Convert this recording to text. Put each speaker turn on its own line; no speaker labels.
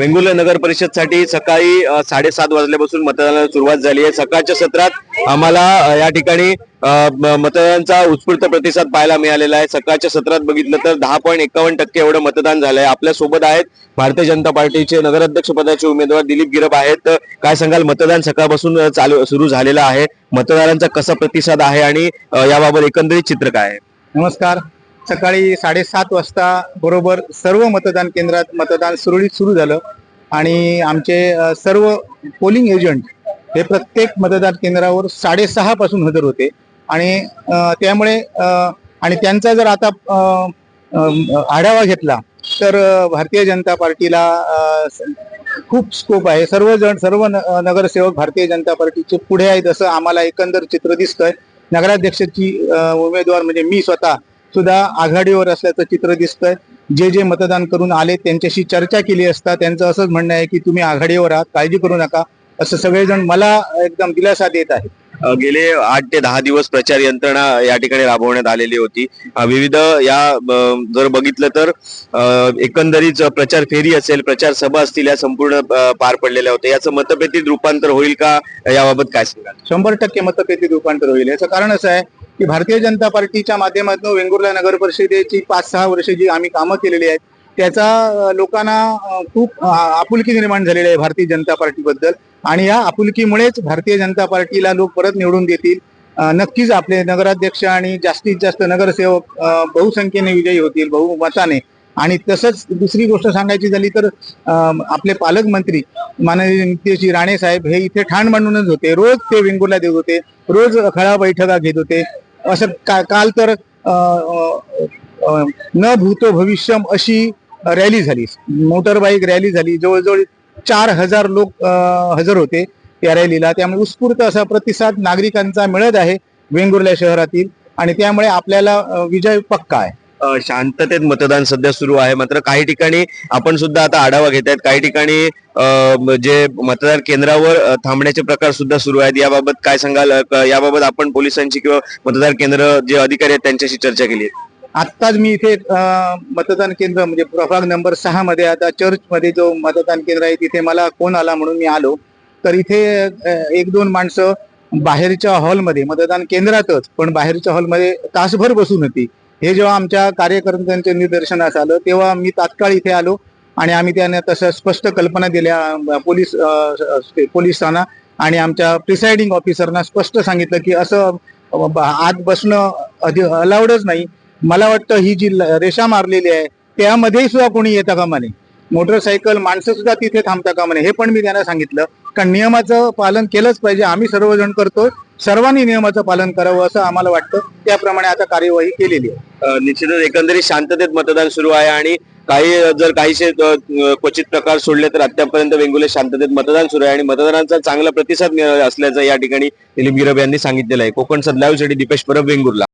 वेंगुर्ले नगर परिषदसाठी सकाळी साडेसात वाजल्यापासून मतदानाला सुरुवात झाली आहे. सकाळच्या सत्रात आम्हाला या ठिकाणी मतदानाचा उत्स्फूर्त प्रतिसाद पाहायला मिळालेला आहे. सकाळच्या सत्रात बघितलं तर दहा पॉईंट एकावन्न टक्के एवढं मतदान झालंय. आपल्यासोबत आहेत भारतीय जनता पार्टीचे नगराध्यक्ष पदाचे उमेदवार दिलीप गिरप आहेत. तर काय सांगाल? मतदान सकाळपासून चालू सुरू झालेलं आहे. मतदारांचा कसा प्रतिसाद आहे आणि याबाबत एकंदरीत चित्र काय आहे?
नमस्कार. सकाळी साडेसात वाजता बरोबर सर्व मतदान केंद्रात मतदान सुरळीत सुरू झालं. आणि आमचे सर्व पोलिंग एजंट हे प्रत्येक मतदान केंद्रावर साडेसहा पासून हजर होते. आणि त्यामुळे आणि त्यांचा जर आता आढावा घेतला तर भारतीय जनता पार्टीला खूप स्कोप आहे. सर्वजण सर्व न- नगरसेवक भारतीय जनता पार्टीचे पुढे आहेत असं आम्हाला एकंदर चित्र दिसतंय. नगराध्यक्षाची उमेदवार म्हणजे मी स्वतः. सुद्धा आघाडीवर असल्याचं चित्र दिसतंय. जे जे मतदान करून आले त्यांच्याशी चर्चा केली असता त्यांचं असंच म्हणणं आहे की तुम्ही आघाडीवर आहात काळजी करू नका असं सगळेजण मला एकदम दिलासा देत आहेत.
गेले आठ ते दहा दिवस प्रचार यंत्रणा या ठिकाणी राबवण्यात आलेली होती. विविध या जर बघितलं तर एकंदरीत प्रचार फेरी असेल प्रचार सभा असतील या संपूर्ण पार पडलेल्या होत्या. याचं मतपेटीत रूपांतर होईल का? याबाबत काय सांगाल?
शंभर टक्के मतपेटीत रूपांतर होईल. याचं कारण असं आहे की भारतीय जनता पार्टीच्या माध्यमातून वेंगुर्ला नगर परिषदेची पाच सहा वर्ष जी आम्ही कामं केलेली आहेत त्याचा लोकांना खूप आपुलकी निर्माण झालेली आहे भारतीय जनता पार्टीबद्दल. आणि या आपुलकीमुळेच भारतीय जनता पार्टीला लोक परत निवडून देतील. नक्कीच आपले नगराध्यक्ष आणि जास्तीत जास्त नगरसेवक बहुसंख्येने विजयी होतील बहुमताने. आणि तसंच दुसरी गोष्ट सांगायची झाली तर आपले पालकमंत्री माननीय नितेशजी राणे साहेब हे इथे ठाण मांडूनच होते. रोज ते वेंगुर्ला देत होते. रोज खळा बैठका घेत होते. असं का- काल तर न भूतो भविष्यम अशी रॅली झाली. मोटर बाईक रॅली झाली. जवळजवळ चार हजार लोक हजर होते या रॅलीला. त्यामुळे उत्स्फूर्त असा प्रतिसाद नागरिकांचा मिळत आहे वेंगुर्ल्या शहरातील. आणि त्यामुळे आपल्याला विजय पक्का आहे.
शांततेत मतदान सध्या सुरू आहे. मात्र काही ठिकाणी आपण सुद्धा आता आढावा घेत आहेत. काही ठिकाणी जे मतदान केंद्रावर थांबण्याचे प्रकार सुद्धा सुरू आहेत. याबाबत काय सांगाल? याबाबत आपण पोलिसांची किंवा मतदान केंद्र जे अधिकारी आहेत त्यांच्याशी चर्चा केली आहे.
आत्ताच मी इथे मतदान केंद्र म्हणजे प्रभाग नंबर सहा मध्ये आता चर्च मध्ये जो मतदान केंद्र आहे तिथे मला कोण आला म्हणून मी आलो. तर इथे एक दोन माणसं बाहेरच्या हॉलमध्ये मतदान केंद्रातच पण बाहेरच्या हॉलमध्ये तासभर बसून होती. हे जेव्हा आमच्या कार्यकर्त्यांच्या निदर्शनास आलं तेव्हा मी तात्काळ इथे आलो आणि आम्ही त्यांना तशा स्पष्ट कल्पना दिल्या. पोलीस पोलिसांना आणि आमच्या प्रिसाइडिंग ऑफिसरना स्पष्ट सांगितलं की असं आत बसणं अलाउडच नाही. मला वाटतं ही जी रेषा मारलेली आहे त्यामध्ये सुद्धा कोणी येता कामा नये. मोटरसायकल माणसं सुद्धा तिथे थांबता कामा नये हे पण मी त्यांना सांगितलं. कारण नियमाचं पालन केलंच पाहिजे. आम्ही सर्वजण करतो सर्वांनी नियमाचं पालन करावं असं आम्हाला वाटतं. त्याप्रमाणे आता कार्यवाही केलेली आहे.
निश्चितच एकंदरीत शांततेत मतदान सुरू आहे आणि काही जर काहीशे क्वचित प्रकार सोडले तर अद्यापर्यंत वेंगुले शांततेत मतदान सुरू आहे आणि मतदानाचा चांगला प्रतिसाद मिळाला असल्याचं या ठिकाणी दिलीप गिरब यांनी सांगितलेलं आहे. कोकण सदलावसाठी दीपेश परब वेंगुर्ला.